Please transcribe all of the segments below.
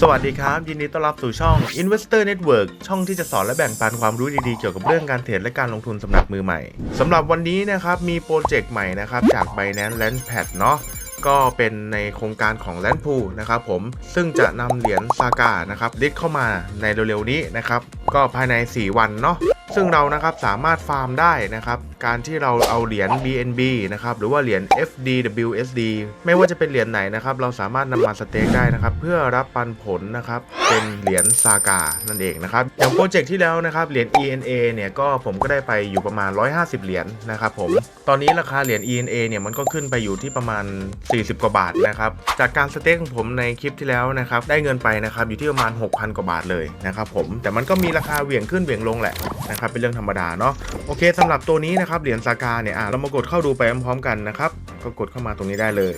สวัสดีครับ ยินดีต้อนรับสู่ช่อง Investor Network ช่องที่จะสอนและแบ่งปันความรู้ดีๆ เกี่ยวกับเรื่องการเทรดและการลงทุนสำหรับมือใหม่สำหรับวันนี้นะครับ มีโปรเจกต์ใหม่นะครับ จาก Binance Launchpad เนาะก็เป็นในโครงการของ l a n d p o o l นะครับผมซึ่งจะนำเหรียญซากานะครับลิสเข้ามาในเร็วๆนี้นะครับก็ภายใน 4 วันเนาะซึ่งเรานะครับสามารถฟาร์มได้นะครับ การที่เราเอาเหรียญ BNB นะครับหรือว่าเหรียญ FDWSD ไม่ว่าจะเป็นเหรียญไหนนะครับ เราสามารถนำมาสเต็กได้นะครับ เพื่อรับปันผลนะครับ เป็นเหรียญซากานั่นเองนะครับ อย่างโปรเจกต์ที่แล้วนะครับเหรียญ ENA เนี่ยก็ผมก็ได้ไปอยู่ประมาณ 150 เหรียญนะครับผมตอนนี้ราคาเหรียญ ENA เนี่ยมันก็ขึ้นไปอยู่ที่ประมาณ 40 กว่าบาทนะครับจากการสเต็กของผมในคลิปที่แล้วนะครับได้เงินไปนะครับอยู่ที่ประมาณ 6,000 กว่าบาทเลยนะครับผมแต่มันก็มีราคาเหวี่ยงขึ้นเหวี่ยงลงแหละนะครับเป็นเรื่องธรรมดาเนาะโอเคสำหรับตัวนี้นะครับเหรียญซากาเนี่ยเรามากดเข้าดูไปพร้อมๆกันนะครับก็กดเข้ามาตรงนี้ได้เลย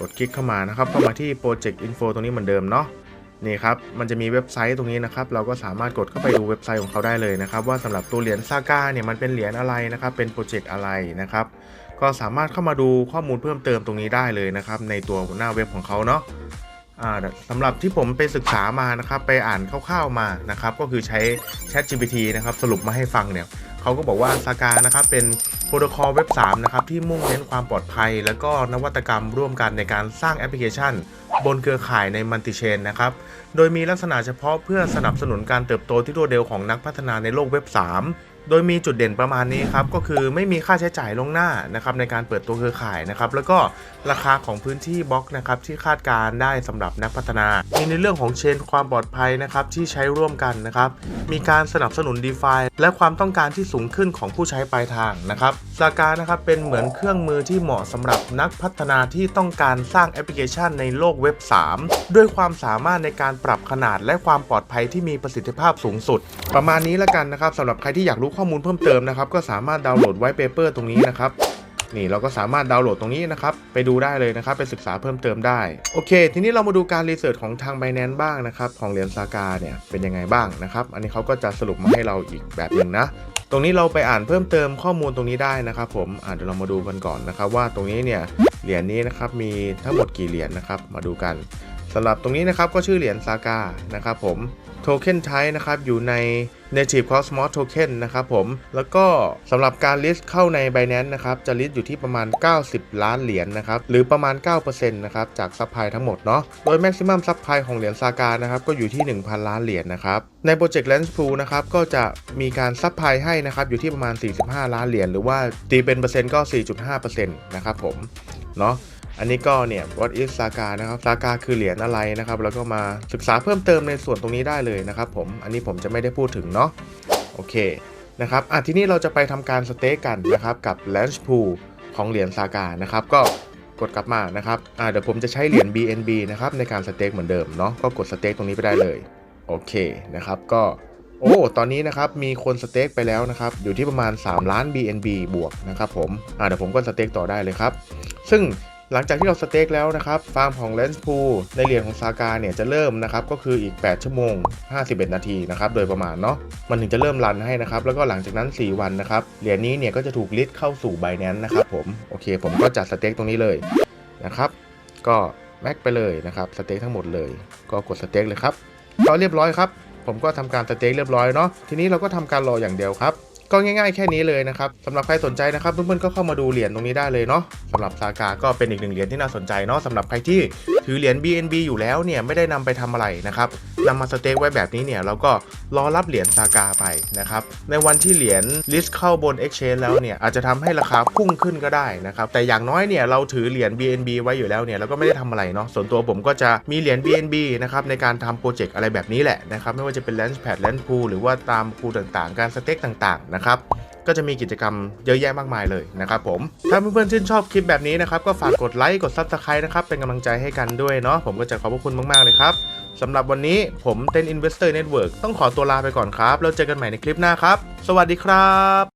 กดคลิกเข้ามานะครับเข้ามาที่ Project Info ตรงนี้เหมือนเดิมเนาะนี่ครับ มันจะมีเว็บไซต์ตรงนี้นะครับ เราก็สามารถกดเข้าไปดูเว็บไซต์ของเขาได้เลยนะครับ ว่าสำหรับตัวเหรียญซากาเนี่ยมันเป็นเหรียญอะไรนะครับ เป็นโปรเจกต์อะไรนะครับ ก็สามารถเข้ามาดูข้อมูลเพิ่มเติมตรงนี้ได้เลยนะครับ ในตัวหน้าเว็บของเขาเนาะ สำหรับที่ผมไปศึกษามานะครับไปอ่านคร่าวๆมานะครับก็คือใช้ Chat GPT นะครับสรุปมาให้ฟังเนี่ยเขาก็บอกว่าซากานะครับเป็นโปรโตคอลเว็บ3นะครับที่มุ่งเน้นความปลอดภัย แล้วก็นวัตกรรมร่วมกันในการสร้างแอปพลิเคชัน บนเครือข่ายในมัลติเชนนะครับโดยมีลักษณะเฉพาะเพื่อสนับสนุนการเติบโตที่รวดเร็วของนักพัฒนาในโลกเว็บ 3 โดยมีจุดเด่นประมาณนี้ครับก็คือไม่มีค่าใช้จ่ายลงหน้านะครับในการเปิดตัวเครือข่ายนะครับแล้วก็ราคาของพื้นที่บล็อกนะครับที่คาดการได้สำหรับนักพัฒนา มีในเรื่องของเชนความปลอดภัยนะครับที่ใช้ร่วมกันนะครับมีการสนับสนุน d e f i และความต้องการที่สูงขึ้นของผู้ใช้ปลายทางนะครับซากานะครับเป็นเหมือนเครื่องมือที่เหมาะสำหรับนักพัฒนาที่ต้องการสร้างแอปพลิเคชันในโลกเว็บ 3 ด้วยความสามารถในการปรับขนาดและความปลอดภัยที่มีประสิทธิภาพสูงสุด ประมาณนี้ล้วกันนะครับสำหรับใครที่อยากรู้ข้อมูลเพิ่มเติมนะครับ ก็สามารถดาวน์โหลดไว้เปเปอร์ตรงนี้นะครับนี่เราก็สามารถดาวน์โหลดตรงนี้นะครับไปดูได้เลยนะครับไปศึกษาเพิ่มเติมได้ โอเค ทีนี้เรามาดูการรีเสิร์ชของทาง b บ n a n c e บ้างนะครับของเหรียญซากาเนี่ยเป็นยังไงบ้างนะครับอันนี้เขาก็จะสรุปมาให้เราอีกแบบหนึ่งนะ ตรงนี้เราไปอ่านเพิ่มเติมข้อมูลตรงนี้ได้นะครับ ผมอ่าเดี๋ยวเรามาดูกันก่อนนะครับว่าตรงนี้เนี่ยเหรียญนี้นะครับมีทั้งหมดกี่เหรียญนะครับมาดูกัน สำหรับตรงนี้นะครับก็ชื่อเหรียญซากานะครับผมโทเค็นไทนะครับอยู่ใน Native Cosmos Token นะครับผม แล้วก็สำหรับการลิสต์เข้าใน Binance นะครับจะลิสต์อยู่ที่ประมาณ 90 ล้านเหรียญนนะครับ หรือประมาณ 9%นะครับจากซัพพลายทั้งหมดเนาะ โดย Maximum Supply ของเหรียญซากานะครับก็อยู่ที่ 1,000 ล้านเหรียญนะครับ ในโปรเจกต์ Lens Pool นะครับก็จะมีการซัพพลายให้นะครับอยู่ที่ประมาณ 45 ล้านเหรียญหรือว่าตีเป็นเปอร์เซ็นต์ก็ 4.5%นะครับผมเนาะ อันนี้ก็เนี่ย what is saga นะครับ saga คือเหรียญอะไรนะครับ แล้วก็มาศึกษาเพิ่มเติมในส่วนตรงนี้ได้เลยนะครับผม อันนี้ผมจะไม่ได้พูดถึงเนาะ โอเคนะครับ อะทีนี้เราจะไปทำการสเต็กกันนะครับกับ Launch Pool ของเหรียญซากานะครับ ก็กดกลับมานะครับ อ่าเดี๋ยวผมจะใช้เหรียญ BNB นะครับในการสเต็กเหมือนเดิมเนาะ ก็กดสเต็กตรงนี้ไปได้เลย โอเคนะครับ ก็โอ้ ตอนนี้นะครับมีคนสเต็กไปแล้วนะครับอยู่ที่ประมาณ 3 ล้าน BNB บวกนะครับผม อ่าเดี๋ยวผมก็สเต็กต่อได้เลยครับ ซึ่ง หลังจากที่เราสเต็กแล้วนะครับ ฟาร์มของ Lens Pool ในเหรียญของซากาเนี่ยจะเริ่มนะครับก็คืออีก 8 ชั่วโมง 51 นาทีนะครับโดยประมาณเนาะมันถึงจะเริ่มรันให้นะครับแล้วก็หลังจากนั้น 4 วันนะครับเหรียญนี้เนี่ยก็จะถูกลิสต์เข้าสู่ Binance นะครับผมโอเค ผมก็จัดสเต็กตรงนี้เลยนะครับก็แม็กไปเลยนะครับสเต็กทั้งหมดเลย ก็กดสเต็กเลยครับก็เรียบร้อยครับผมก็ทำการสเต็กเรียบร้อยเนาะทีนี้เราก็ทำการรออย่างเดียวครับ ก็ง่ายๆแค่นี้เลยนะครับสำหรับใครสนใจนะครับเพื่อนๆก็เข้ามาดูเหรียญตรงนี้ได้เลยเนาะสำหรับซากาก็เป็นอีกหนึ่งเหรียญที่น่าสนใจเนาะสำหรับใครที่ถือเหรียญ BNB อยู่แล้วเนี่ยไม่ได้นำไปทำอะไรนะครับนำมาสเต็กไว้แบบนี้เนี่ยเราก็ รอรับเหรียญซากาไปนะครับ ในวันที่เหรียญลิสต์เข้าบน Exchange แล้วเนี่ย อาจจะทำให้ราคาพุ่งขึ้นก็ได้นะครับ แต่อย่างน้อยเนี่ย เราถือเหรียญ BNB ไว้อยู่แล้วเนี่ยเราก็ไม่ได้ทำอะไรเนาะส่วนตัวผมก็จะมีเหรียญ BNB นะครับในการทำโปรเจกต์อะไรแบบนี้แหละนะครับไม่ว่าจะเป็น Launchpad Launch Pool หรือว่าตามพูต่างๆ การสเต็กต่างๆนะครับ ก็จะมีกิจกรรมเยอะแยะมากมายเลยนะครับผม ถ้าเพื่อนๆชื่นชอบคลิปแบบนี้นะครับ ก็ฝากกดไลค์กดซับสไครต์นะครับเป็นกำลังใจให้กันด้วยเนาะผมก็จะขอบพระคุณมากๆเลยครับสำหรับวันนี้ผมเต้น Investor Network ต้องขอตัวลาไปก่อนครับ แล้วเจอกันใหม่ในคลิปหน้าครับ สวัสดีครับ